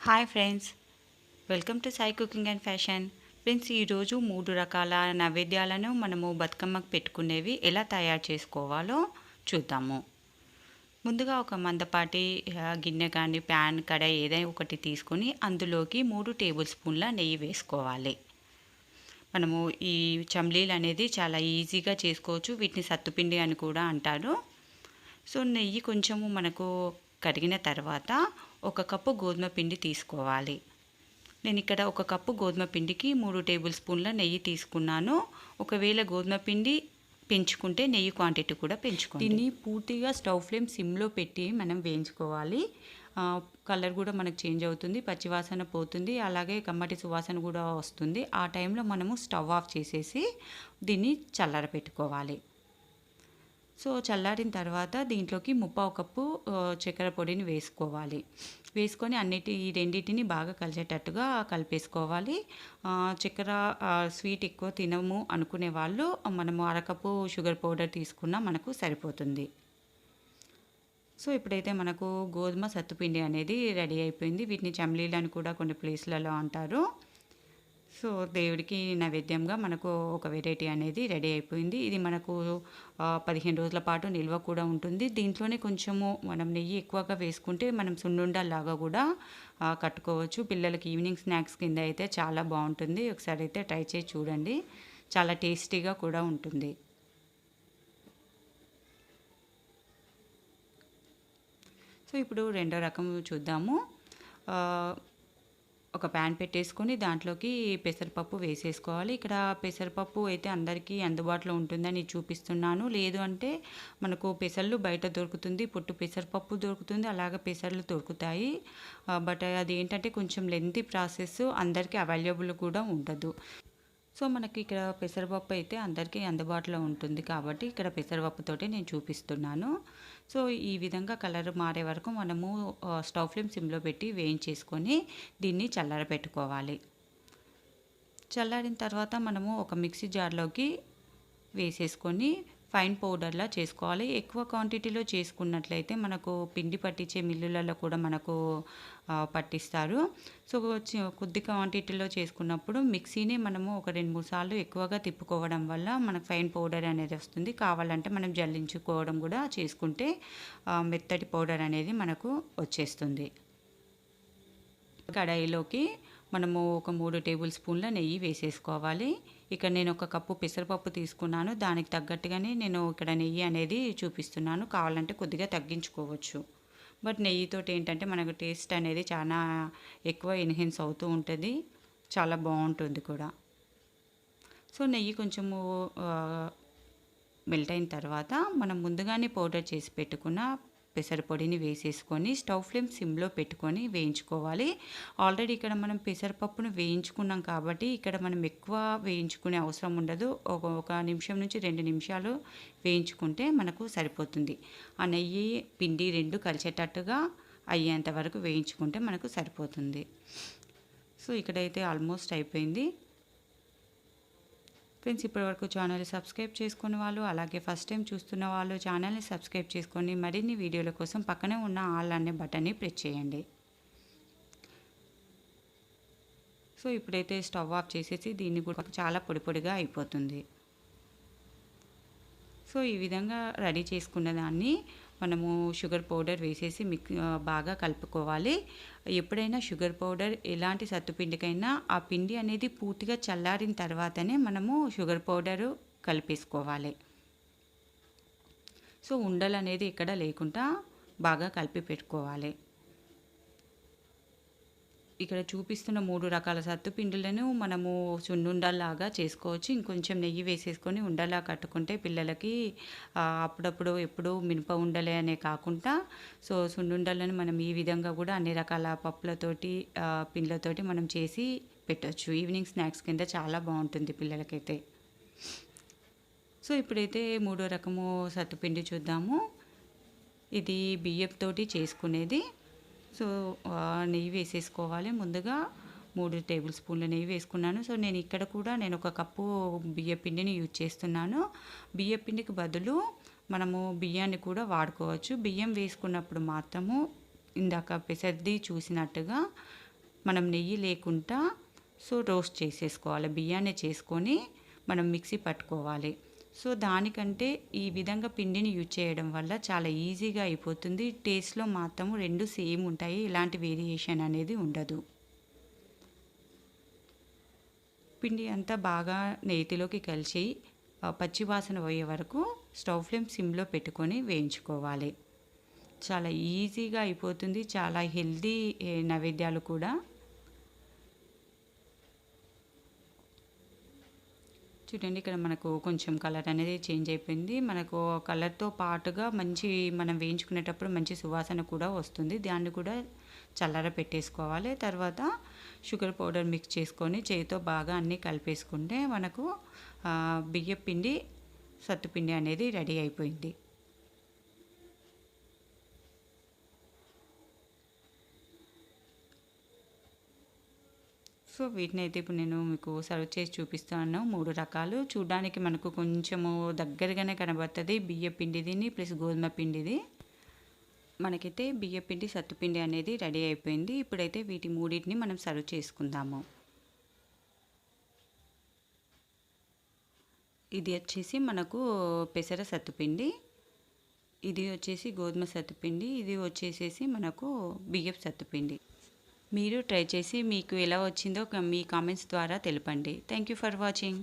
Hi friends welcome to Sai cooking and fashion friends ఈరోజు మూడు రకాల నైవేద్యాలను మనము బతుకమ్మకు పెట్టుకునేవి ఎలా తయారు చేసుకోవాలో చూద్దాము. ముందుగా ఒక మందపాటి గిన్నె కానీ ప్యాన్ కడాయి ఏదైనా ఒకటి తీసుకొని అందులోకి మూడు టేబుల్ స్పూన్ల నెయ్యి వేసుకోవాలి. మనము ఈ చమ్లీలు అనేది చాలా ఈజీగా చేసుకోవచ్చు. వీటిని సత్తుపిండి అని కూడా అంటారు. సో నెయ్యి కొంచెము మనకు కడిగిన తర్వాత ఒక కప్పు గోధుమ పిండి తీసుకోవాలి. నేను ఇక్కడ ఒక కప్పు గోధుమ పిండికి మూడు టేబుల్ స్పూన్ల నెయ్యి తీసుకున్నాను. ఒకవేళ గోధుమ పిండి పెంచుకుంటే నెయ్యి క్వాంటిటీ కూడా పెంచుకోండి. దీన్ని పూర్తిగా స్టవ్ ఫ్లేమ్ సిమ్లో పెట్టి మనం వేయించుకోవాలి. కలర్ కూడా మనకు చేంజ్ అవుతుంది పచ్చివాసన పోతుంది అలాగే కమ్మటి సువాసన కూడా వస్తుంది. ఆ టైంలో మనము స్టవ్ ఆఫ్ చేసేసి దీన్ని చల్లర పెట్టుకోవాలి. సో చల్లారిన తర్వాత దీంట్లోకి ముప్పావు కప్పు చక్కెర పొడిని వేసుకోవాలి. వేసుకొని అన్నిటి ఈ రెండింటిని బాగా కలిసేటట్టుగా కలిపేసుకోవాలి. చక్కెర స్వీట్ ఎక్కువ తినము అనుకునే వాళ్ళు మనము అరకప్పు షుగర్ పౌడర్ తీసుకున్నా మనకు సరిపోతుంది. సో ఇప్పుడైతే మనకు గోధుమ సత్తుపిండి అనేది రెడీ అయిపోయింది. వీటిని చమ్లీలు అని కూడా కొన్ని ప్లేస్లలో అంటారు. సో దేవుడికి నైవేద్యంగా మనకు ఒక వెరైటీ అనేది రెడీ అయిపోయింది. ఇది మనకు పదిహేను రోజుల పాటు నిల్వ కూడా ఉంటుంది. దీంట్లోనే కొంచెము మనం నెయ్యి ఎక్కువగా వేసుకుంటే మనం సున్నుండలాగా కూడా కట్టుకోవచ్చు. పిల్లలకి ఈవినింగ్ స్నాక్స్ కింద అయితే చాలా బాగుంటుంది. ఒకసారి అయితే ట్రై చేసి చూడండి. చాలా టేస్టీగా కూడా ఉంటుంది. సో ఇప్పుడు రెండో రకం చూద్దాము. ఒక ప్యాన్ పెట్టేసుకొని దాంట్లోకి పెసరపప్పు వేసేసుకోవాలి. ఇక్కడ పెసరపప్పు అయితే అందరికీ అందుబాటులో ఉంటుందని చూపిస్తున్నాను. లేదు అంటే మనకు పెసర్లు బయట దొరుకుతుంది పొట్టు పెసరపప్పు దొరుకుతుంది అలాగే పెసర్లు దొరుకుతాయి. బట్ అది ఏంటంటే కొంచెం లెంతీ ప్రాసెస్ అందరికీ అవైలబుల్ కూడా ఉండదు. సో మనకి ఇక్కడ పెసరపప్పు అయితే అందరికీ అందుబాటులో ఉంటుంది కాబట్టి ఇక్కడ పెసరపప్పుతోటి నేను చూపిస్తున్నాను. సో ఈ విధంగా కలర్ మారే వరకు మనము స్టవ్ ఫ్లేమ్ సిమ్లో పెట్టి వేయించేసుకొని దీన్ని చల్లార పెట్టుకోవాలి చల్లారిన తర్వాత మనము ఒక మిక్సీ జార్లోకి వేసేసుకొని ఫైన్ పౌడర్లా చేసుకోవాలి. ఎక్కువ క్వాంటిటీలో చేసుకున్నట్లయితే మనకు పిండి పట్టించే మిల్లులలో కూడా మనకు పట్టిస్తారు. సో కొద్ది క్వాంటిటీలో చేసుకున్నప్పుడు మిక్సీని మనము ఒక రెండు మూడు సార్లు ఎక్కువగా తిప్పుకోవడం వల్ల మనకు ఫైన్ పౌడర్ అనేది వస్తుంది. కావాలంటే మనం జల్లించుకోవడం కూడా చేసుకుంటే మెత్తటి పౌడర్ అనేది మనకు వచ్చేస్తుంది. కడాయిలోకి మనము ఒక మూడు టేబుల్ స్పూన్ల నెయ్యి వేసేసుకోవాలి. ఇక్కడ నేను ఒక కప్పు పెసరపప్పు తీసుకున్నాను. దానికి తగ్గట్టుగానే నేను ఇక్కడ నెయ్యి అనేది చూపిస్తున్నాను. కావాలంటే కొద్దిగా తగ్గించుకోవచ్చు. బట్ నెయ్యితో ఏంటంటే మనకు టేస్ట్ అనేది చాలా ఎక్కువ ఎన్హెన్స్ అవుతూ ఉంటుంది. చాలా బాగుంటుంది కూడా. సో నెయ్యి కొంచెము మెల్ట్ అయిన తర్వాత మనం ముందుగానే పౌడర్ చేసి పెట్టుకున్న పెసరపొడిని వేసేసుకొని స్టవ్ ఫ్లేమ్ సిమ్లో పెట్టుకొని వేయించుకోవాలి. ఆల్రెడీ ఇక్కడ మనం పెసరపప్పును వేయించుకున్నాం కాబట్టి ఇక్కడ మనం ఎక్కువ వేయించుకునే అవసరం ఉండదు. ఒక ఒక నిమిషం నుంచి రెండు నిమిషాలు వేయించుకుంటే మనకు సరిపోతుంది. ఆ నెయ్యి పిండి రెండు కలిసేటట్టుగా అయ్యేంత వరకు వేయించుకుంటే మనకు సరిపోతుంది. సో ఇక్కడైతే ఆల్మోస్ట్ అయిపోయింది. ఫ్రెండ్స్ ఇప్పటివరకు ఛానల్ సబ్స్క్రైబ్ చేసుకున్న వాళ్ళు అలాగే ఫస్ట్ టైం చూస్తున్న వాళ్ళు ఛానల్ని సబ్స్క్రైబ్ చేసుకొని మరిన్ని వీడియోల కోసం పక్కనే ఉన్న ఆల్ అనే బటన్ని ప్రెస్ చేయండి. సో ఇప్పుడైతే స్టవ్ ఆఫ్ చేసేసి దీన్ని కూడా చాలా పొడి పొడిగా అయిపోతుంది. సో ఈ విధంగా రెడీ చేసుకున్న దాన్ని మనము షుగర్ పౌడర్ వేసేసి మిక్ బాగా కలుపుకోవాలి. ఎప్పుడైనా షుగర్ పౌడర్ ఎలాంటి సత్తుపిండికైనా ఆ పిండి అనేది పూర్తిగా చల్లారిన తర్వాతనే మనము షుగర్ పౌడరు కలిపేసుకోవాలి. సో ఉండలు అనేది ఇక్కడ లేకుండా బాగా కలిపి పెట్టుకోవాలి. ఇక్కడ చూపిస్తున్న మూడు రకాల సత్తుపిండులను మనము సున్నుండలాగా చేసుకోవచ్చు. ఇంకొంచెం నెయ్యి వేసేసుకొని ఉండలా కట్టుకుంటే పిల్లలకి అప్పుడప్పుడు ఎప్పుడు మినప ఉండలే అనే కాకుండా సో సున్నుండలను మనం ఈ విధంగా కూడా అన్ని రకాల పప్పులతోటి పిండ్లతోటి మనం చేసి పెట్టచ్చు. ఈవినింగ్ స్నాక్స్ కింద చాలా బాగుంటుంది పిల్లలకైతే. సో ఇప్పుడైతే మూడో రకము సత్తుపిండి చూద్దాము. ఇది బియ్యంతోటి చేసుకునేది. సో నెయ్యి వేసేసుకోవాలి. ముందుగా మూడు టేబుల్ స్పూన్ల నెయ్యి వేసుకున్నాను. సో నేను ఇక్కడ కూడా నేను ఒక కప్పు బియ్య పిండిని యూజ్ చేస్తున్నాను. బియ్య పిండికి బదులు మనము బియ్యాన్ని కూడా వాడుకోవచ్చు. బియ్యం వేసుకున్నప్పుడు మాత్రము ఇందాక పెసర్ది చూసినట్టుగా మనం నెయ్యి లేకుండా సో రోస్ట్ చేసేసుకోవాలి. బియ్యాన్ని చేసుకొని మనం మిక్సీ పట్టుకోవాలి. సో దానికంటే ఈ విధంగా పిండిని యూజ్ చేయడం వల్ల చాలా ఈజీగా అయిపోతుంది. టేస్ట్లో మాత్రం రెండు సేమ్ ఉంటాయి. ఇలాంటి వేరియేషన్ అనేది ఉండదు. పిండి అంతా బాగా నేతిలోకి కలిసి పచ్చివాసన పోయే వరకు స్టవ్ ఫ్లేమ్ సిమ్లో పెట్టుకొని వేయించుకోవాలి. చాలా ఈజీగా అయిపోతుంది. చాలా హెల్దీ నైవేద్యాలు కూడా చూడండి ఇక్కడ మనకు కొంచెం కలర్ అనేది చేంజ్ అయిపోయింది. మనకు కలర్తో పాటుగా మంచి మనం వేయించుకునేటప్పుడు మంచి సువాసన కూడా వస్తుంది. దాన్ని కూడా చల్లార పెట్టేసుకోవాలి. తర్వాత షుగర్ పౌడర్ మిక్స్ చేసుకొని చేతితో బాగా అన్నీ కలిపేసుకుంటే మనకు బియ్య పిండి సత్తుపిండి అనేది రెడీ అయిపోయింది. సో వీటిని అయితే ఇప్పుడు నేను మీకు సర్వ్ చేసి చూపిస్తాను. మూడు రకాలు. చూడడానికి మనకు కొంచెము దగ్గరగానే కనబడుతుంది. బియ్య పిండిదిని ప్లస్ గోధుమ పిండిది. మనకైతే బియ్య పిండి సత్తుపిండి అనేది రెడీ అయిపోయింది. ఇప్పుడైతే వీటి మూడింటిని మనం సర్వ్ చేసుకుందాము. ఇది వచ్చేసి మనకు పెసర సత్తుపిండి ఇది వచ్చేసి గోధుమ సత్తుపిండి ఇది వచ్చేసేసి మనకు బియ్యపు సత్తుపిండి మీరు ట్రై చేసి మీకు ఎలా వచ్చిందో మీ కామెంట్స్ ద్వారా తెలపండి. Thank you for watching